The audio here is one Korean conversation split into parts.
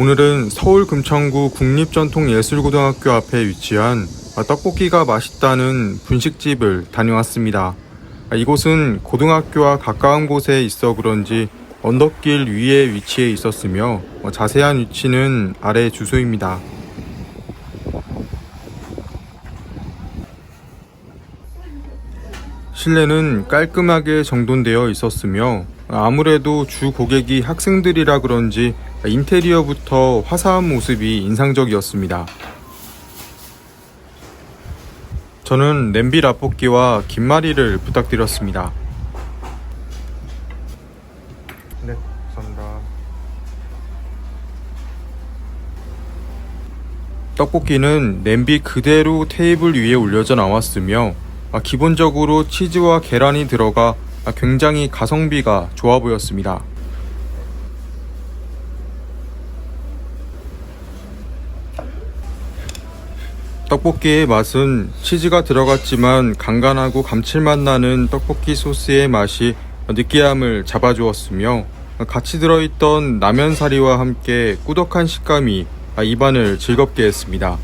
오늘은 서울 금천구 국립전통예술고등학교 앞에 위치한 떡볶이가 맛있다는 분식집을 다녀왔습니다. 이곳은 고등학교와 가까운 곳에 있어 그런지 언덕길 위에 위치해 있었으며 자세한 위치는 아래 주소입니다. 실내는 깔끔하게 정돈되어 있었으며 아무래도 주 고객이 학생들이라 그런지 인테리어부터 화사한 모습이 인상적이었습니다. 저는 냄비 라볶이와 김말이를 부탁드렸습니다. 네, 감사합니다. 떡볶이는 냄비 그대로 테이블 위에 올려져 나왔으며 아, 기본적으로 치즈와 계란이 들어가 아, 굉장히 가성비가 좋아 보였습니다. 떡볶이의 맛은 치즈가 들어갔지만 간간하고 감칠맛 나는 떡볶이 소스의 맛이 느끼함을 잡아주었으며 같이 들어있던 라면 사리와 함께 꾸덕한 식감이 아, 입안을 즐겁게 했습니다.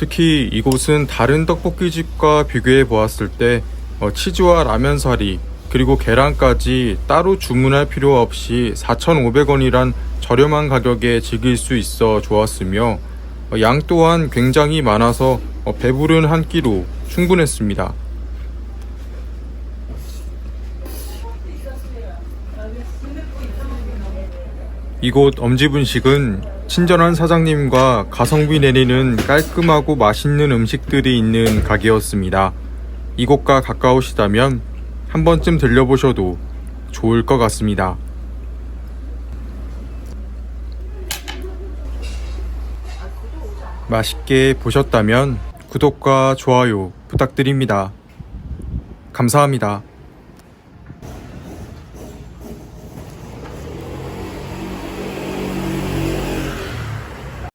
특히 이곳은 다른 떡볶이집과 비교해 보았을 때 어, 치즈와 라면 사리 그리고 계란까지 따로 주문할 필요 없이 4,500원이란 저렴한 가격에 즐길 수 있어 좋았으며 어, 양 또한 굉장히 많아서 어, 배부른 한 끼로 충분했습니다. 이곳 엄지분식은 친절한 사장님과 가성비 내리는 깔끔하고 맛있는 음식들이 있는 가게였습니다. 이곳과 가까우시다면 한 번쯤 들려보셔도 좋을 것 같습니다. 맛있게 보셨다면 구독과 좋아요 부탁드립니다. 감사합니다.